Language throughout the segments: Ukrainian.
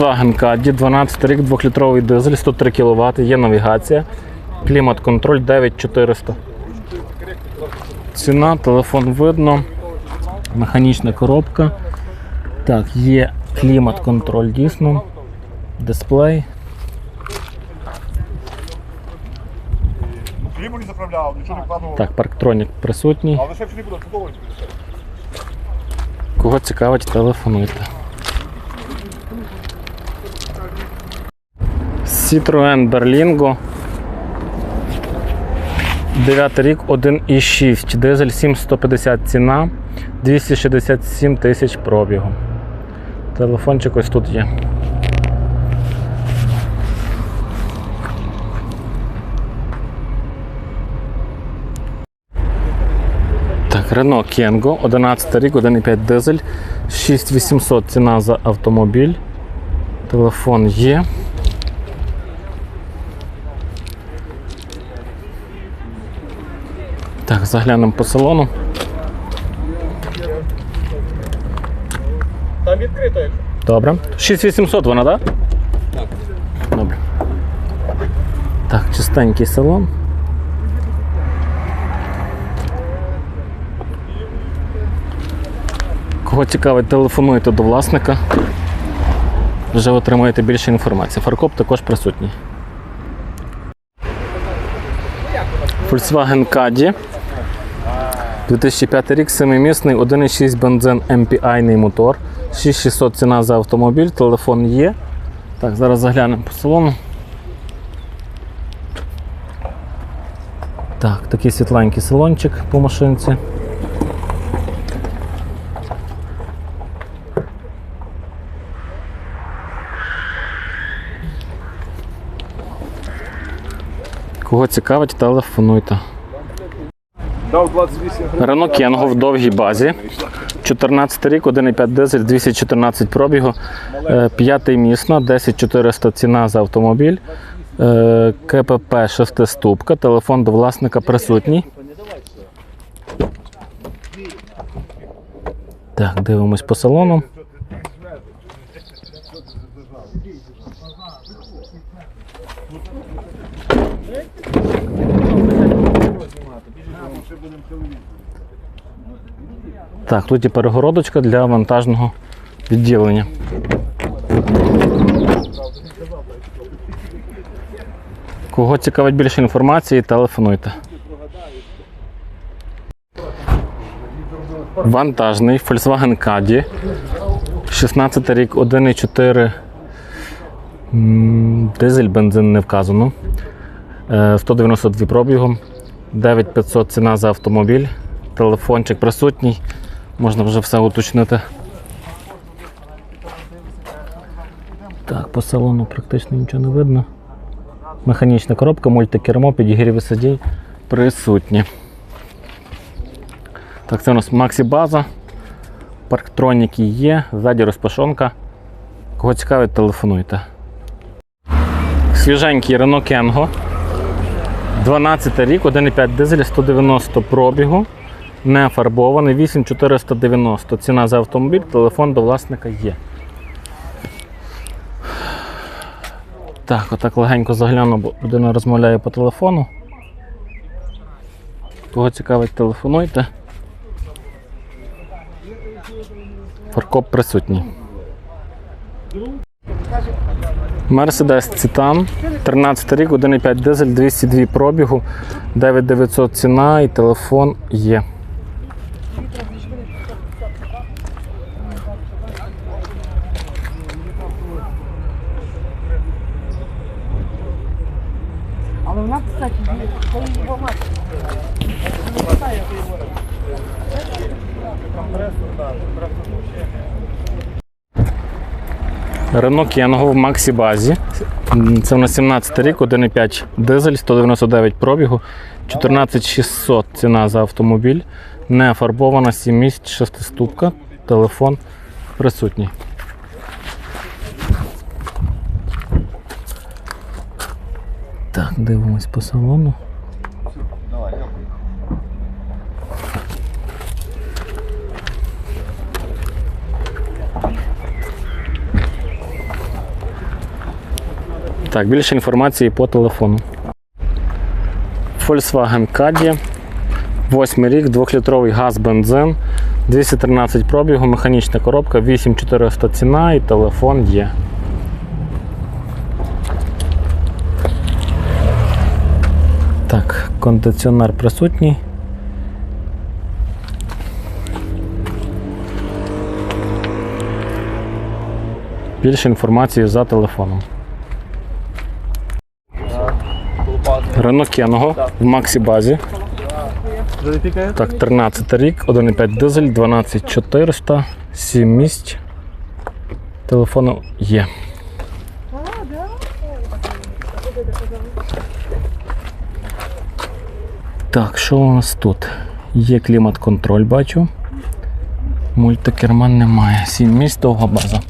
Volkswagen Caddy, 12 рік, 2-літровий дизель, 103 кВт, є навігація, клімат-контроль 9400. Ціна, телефон видно, механічна коробка. Так, є клімат-контроль дійсно, дисплей. Так, парктронік присутній. Кого цікавить, телефонуйте. Citroen Berlingo. 9 рік, 1,6. Дизель 7150 ціна, 267 тисяч пробігу. Телефончик ось тут є. Так, Renault Kengo, 11 рік, 1,5 дизель, 6800 ціна за автомобіль. Телефон є. Так, заглянемо по салону. Там відкрито, якщо. Добре. 6800 вона, так? Так. Добре. Так, чистенький салон. Кого цікавить, телефонуйте до власника. Вже отримаєте більше інформації. Фаркоп також присутній. Volkswagen Caddy. 2005 рік, 7-місний, 1,6 бензин MPI мотор. 6600 ціна за автомобіль, телефон є. Так, зараз заглянемо по салону. Так, такий світленький салончик по машинці. Кого цікавить, телефонуйте. Дав 28 гривень. Рено Кенго в довгій базі. 14 рік, 1,5 дизель, 214 пробігу, Е, п'ятий місно, 10400 ціна за автомобіль. Е, КПП 6 ступка, телефон до власника присутній. Так, дивимось по салону. Так, тут є перегородочка для вантажного відділення. Кого цікавить більше інформації, телефонуйте. Вантажний Volkswagen Caddy. 16 рік, 1,4 дизель, бензин не вказано. Е, 192 пробігом. 9500 ціна за автомобіль. Телефончик присутній. Можна вже все уточнити. Так, по салону практично нічого не видно. Механічна коробка, мультикермо, підігріви сидінь присутні. Так, це у нас Максі база. Парктроніки є, ззаді розпашонка. Кого цікавить, телефонуйте. Свіженький Renault Kengo. 12 рік, 1,5 дизель, 190 пробігу. Не фарбований, 8490. Ціна за автомобіль, телефон до власника є. Так, отак легенько загляну, бо людина розмовляє по телефону. Кого цікавить, телефонуйте. Фаркоп присутній. Мерседес Цитан, 13 рік, 1,5 дизель, 202 пробігу, 9900 ціна і телефон є. Але вона, кстати, є, коли його мати. Renault Kengo в Максі базі. Це у нас 17 рік, 1,5 дизель, 199 пробігу, 14600 ціна за автомобіль. Не фарбована, 7 місць, 6 ступка, телефон присутній. Так, дивимось по салону. Так, більше інформації по телефону. Volkswagen Caddy. Восьмий рік, 2-літровий газ бензин, 213 пробігу, механічна коробка, 8400 ціна і телефон є. Так, кондиціонер присутній. Більше інформації за телефоном. Renault Кенго в Максі базі. Так, 13 рік, 1,5 дизель, 12400, 7 місць. Телефону є. Так, що у нас тут? Є клімат-контроль, бачу. Мультикерман немає. 7 місць, довга база.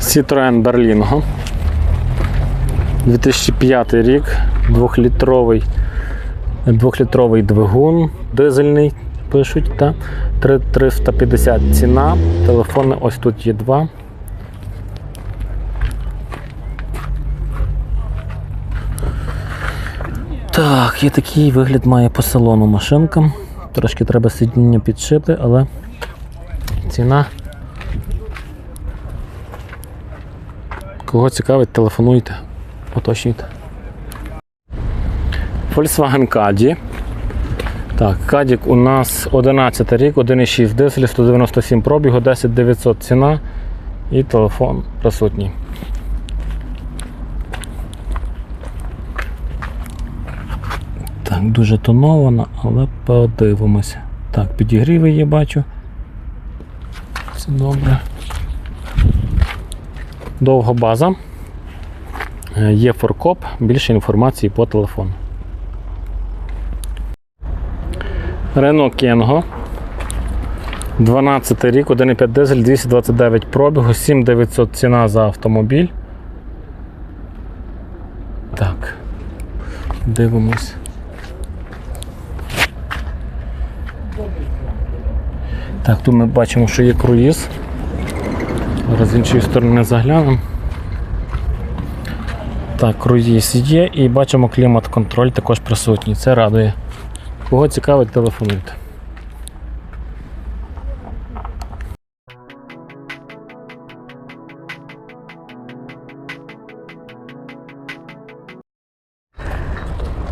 Citroen Berlingo. 2005 рік, 2-літровий, 2-літровий двигун, дизельний пишуть, та 3350 ціна. Телефони ось тут є два. Так, є такий вигляд має по салону машинка. Трошки треба сидіння підшити, але ціна Кого цікавить, телефонуйте, уточнюйте. Volkswagen Caddy. Так, Caddy у нас 11 рік, 1,6 дизель, 197 пробігу, 10 900 ціна і телефон присутній. Так, дуже тонована, але подивимося. Так, підігріви є, бачу. Все добре. Довга база. Е, Є форкоп, більше інформації по телефону. Renault Kengo. 12 рік, 1,5 дизель, 229 пробігу, 7900 ціна за автомобіль. Так. Дивимось. Так, тут ми бачимо, що є круїз. Зараз з іншої сторони заглянемо. Так, круїз є і бачимо клімат-контроль також присутній. Це радує. Кого цікавить, телефонуйте.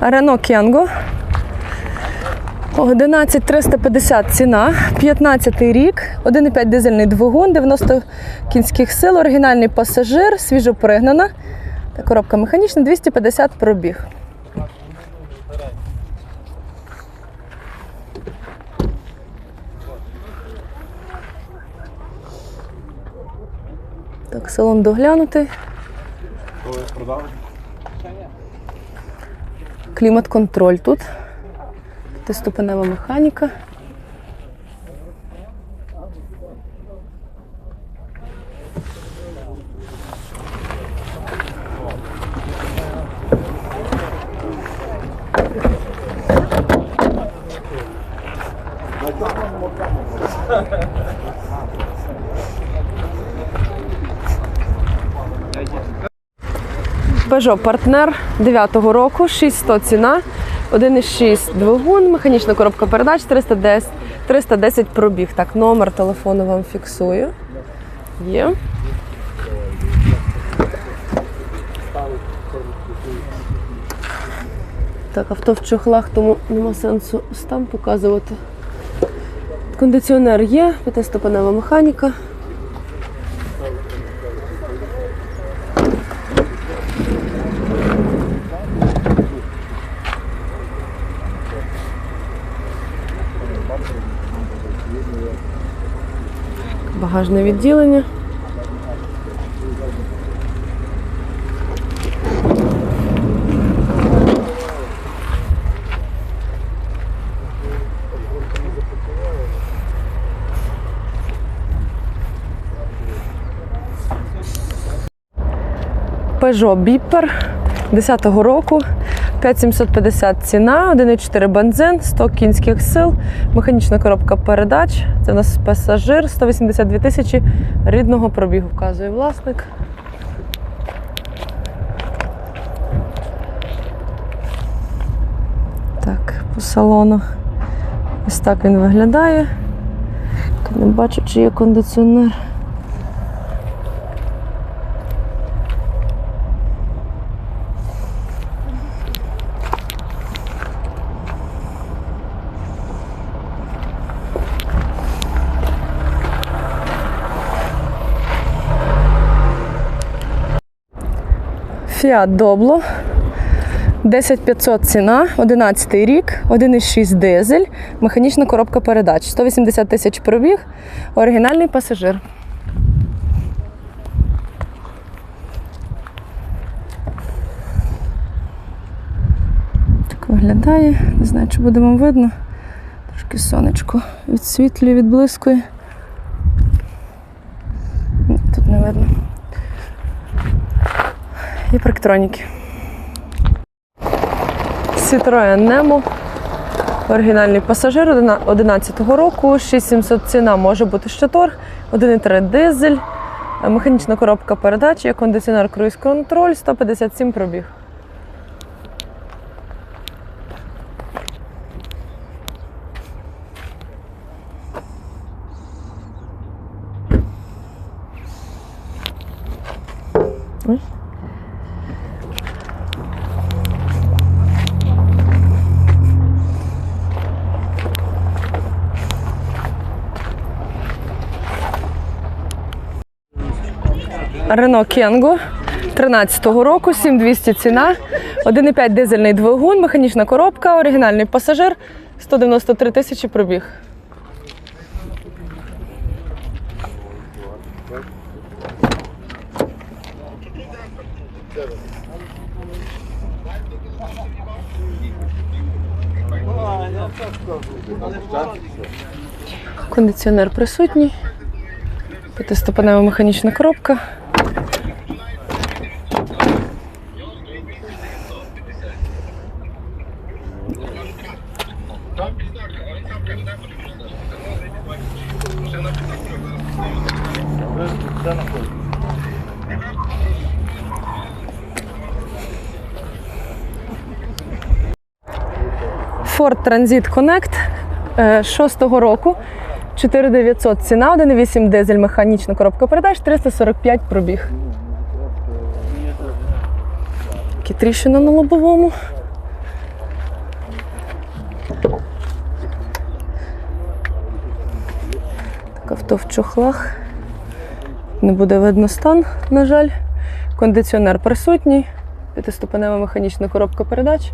Рено Кенго. 11350 ціна, 15 рік, 1,5 дизельний двигун, 90 кінських сил, оригінальний пасажир, свіжо пригнана. Та коробка механічна, 250 пробіг. Так, салон доглянутий. Клімат-контроль тут. П'ятиступенева механіка. Peugeot партнер 9-го року, 6100 ціна, 1,6 двигун, механічна коробка передач, 310, 310 пробіг. Так, номер телефону вам фіксую. Є. Так, авто в чохлах, тому нема сенсу стан показувати. Кондиціонер є, п'ятиступенева механіка. Багажне відділення. Peugeot Bipper 10-го року. 5750 ціна, 1,4 бензин, 100 кінських сил, механічна коробка передач. Це у нас пасажир, 182 тисячі рідного пробігу, вказує власник. Так, по салону. Ось так він виглядає. Не бачу, чи є кондиціонер. Фіат Добло. 10500 ціна, 11 рік, 1,6 дизель, механічна коробка передач, 180 тисяч пробіг, оригінальний пасажир. Так виглядає. Не знаю, чи буде вам видно. Трошки сонечко відсвітлює, відблискує. Ні, Тут не видно. І парктроніки. Citroen Nemo. Оригінальний пасажир 11-го року, 6700 ціна може бути ще торг, 1,3 дизель, механічна коробка передач, кондиціонер круїз контроль, 157 пробіг. Рено Кенго 13-го року, 7200 ціна, 1,5 дизельний двигун, механічна коробка, оригінальний пасажир, 193 тисячі пробіг. Кондиціонер присутній. П'ятиступенева механічна коробка. Ford Transit Connect е, 6-го року. 4900 ціна, 1,8 дизель, механічна коробка передач, 345 пробіг. Такі тріщина на лобовому. Так, авто в чохлах. Не буде видно стан, на жаль. Кондиціонер присутній. П'ятиступенева механічна коробка передач.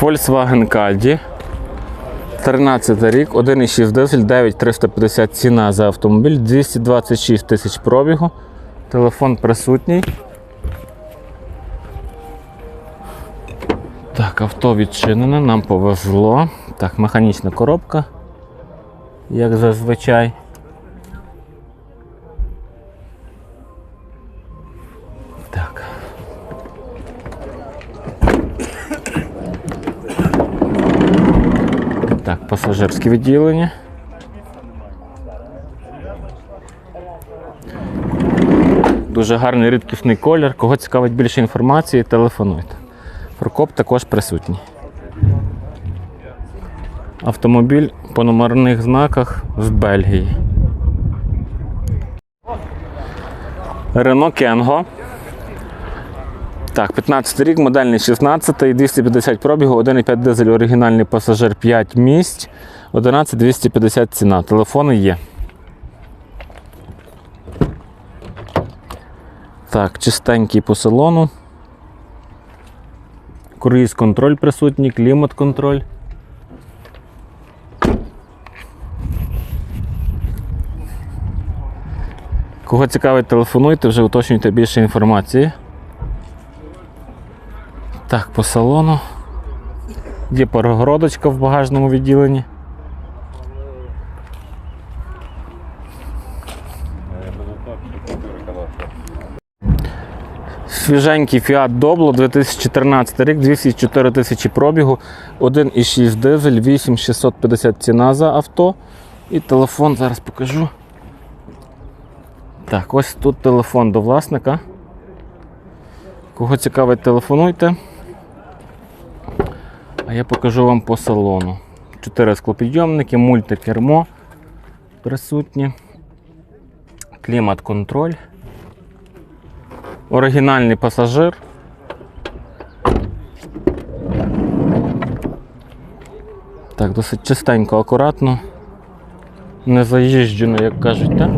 Volkswagen Caddy. 13 рік, 1,6 дизель, 9350 ціна за автомобіль, 226 тисяч пробігу. Телефон присутній. Так, авто відчинене, нам повезло. Так, механічна коробка, як зазвичай. Так. Так, пасажирське відділення. Дуже гарний рідкісний колір. Кого цікавить більше інформації, телефонуйте. Прокоп також присутній. Автомобіль по номерних знаках з Бельгії. Рено Кенго. Так, 15 рік, модельний 16, 250 пробігу, 1,5 дизель, оригінальний пасажир 5 місць, 11 250 ціна. Телефони є. Так, чистенький по салону. Круїз контроль присутній, клімат контроль. Кого цікавить, телефонуйте, вже уточнюйте більше інформації. Так, по салону. Є перегородочка в багажному відділенні. Свіженький Fiat Doblo 2014 рік, 204 тисячі пробігу, 1,6 дизель, 8650 ціна за авто. І телефон зараз покажу. Так, ось тут телефон до власника. Кого цікавить, телефонуйте. А я покажу вам по салону. Чотири склопідйомники, мультикермо присутні. Клімат-контроль. Оригінальний пасажир. Так, досить чистенько, акуратно. Не заїжджено, як кажуть, так?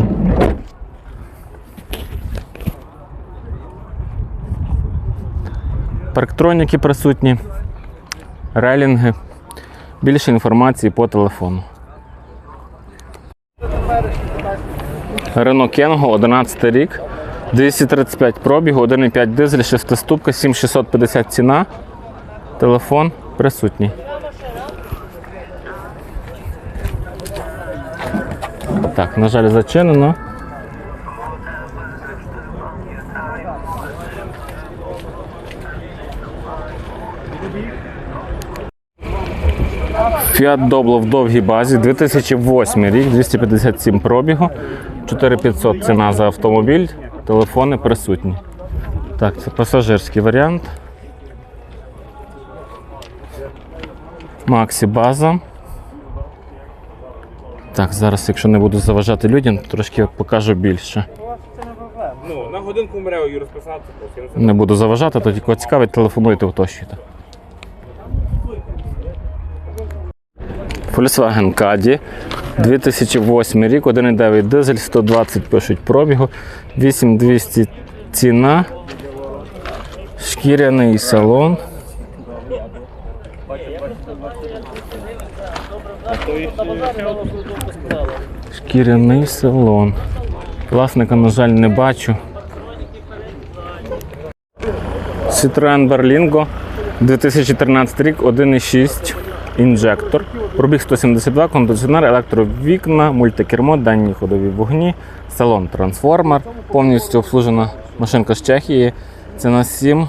Парктроніки присутні, релінги. Більше інформації по телефону. Renault Кенго, 11 рік, 235 пробігу, 1,5 дизель, 6 7650 ціна. Телефон присутній. Так, на жаль, зачинено. Fiat Doblo в довгій базі, 2008 рік, 257 пробігу, 4500 ціна за автомобіль, телефони присутні. Так, це пасажирський варіант. Максі база. Так, зараз, якщо не буду заважати людям, трошки покажу більше. Ну, на годинку мрею і розписатися просто. Не буду заважати, то тільки цікавить, телефонуйте, уточнюйте. Volkswagen Caddy, 2008 рік, 1,9 дизель, 120 пишуть пробігу, 8200 ціна, шкіряний салон. Шкіряний салон. Власника, на жаль, не бачу. Citroen Berlingo 2013 рік, 1,6 інжектор. Пробіг 172, кондиціонер, електровікна, мультикермо, дані ходові вогні, салон трансформер, повністю обслужена машинка з Чехії. Ціна 7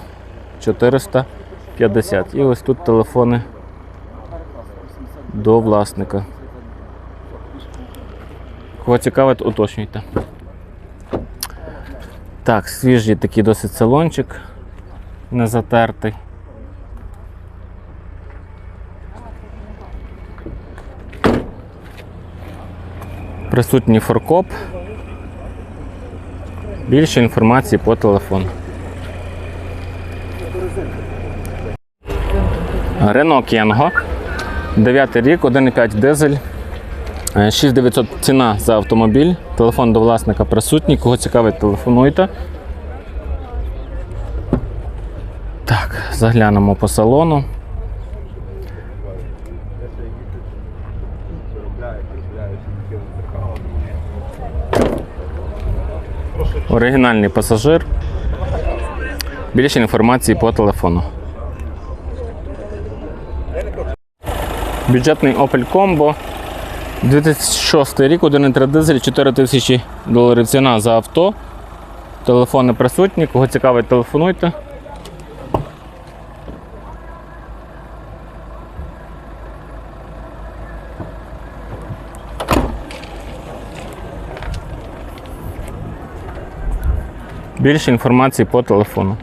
450. І ось тут телефони до власника. Кого цікавить, уточнюйте. Так, свіжий такий досить салончик, не затертий. Присутній форкоп. Більше інформації по телефону. Renault Kangoo. 9 рік, 1,5 дизель. Е, 6900 ціна за автомобіль. Телефон до власника присутній. Кого цікавить, телефонуйте. Так, заглянемо по салону. Оригінальний пасажир. Більше інформації по телефону. Бюджетний Opel Combo. 2006 рік, 1,3 дизель, 4 тисячі доларів ціна за авто. Телефони присутні. Кого цікавить, телефонуйте. Більше інформації по телефону.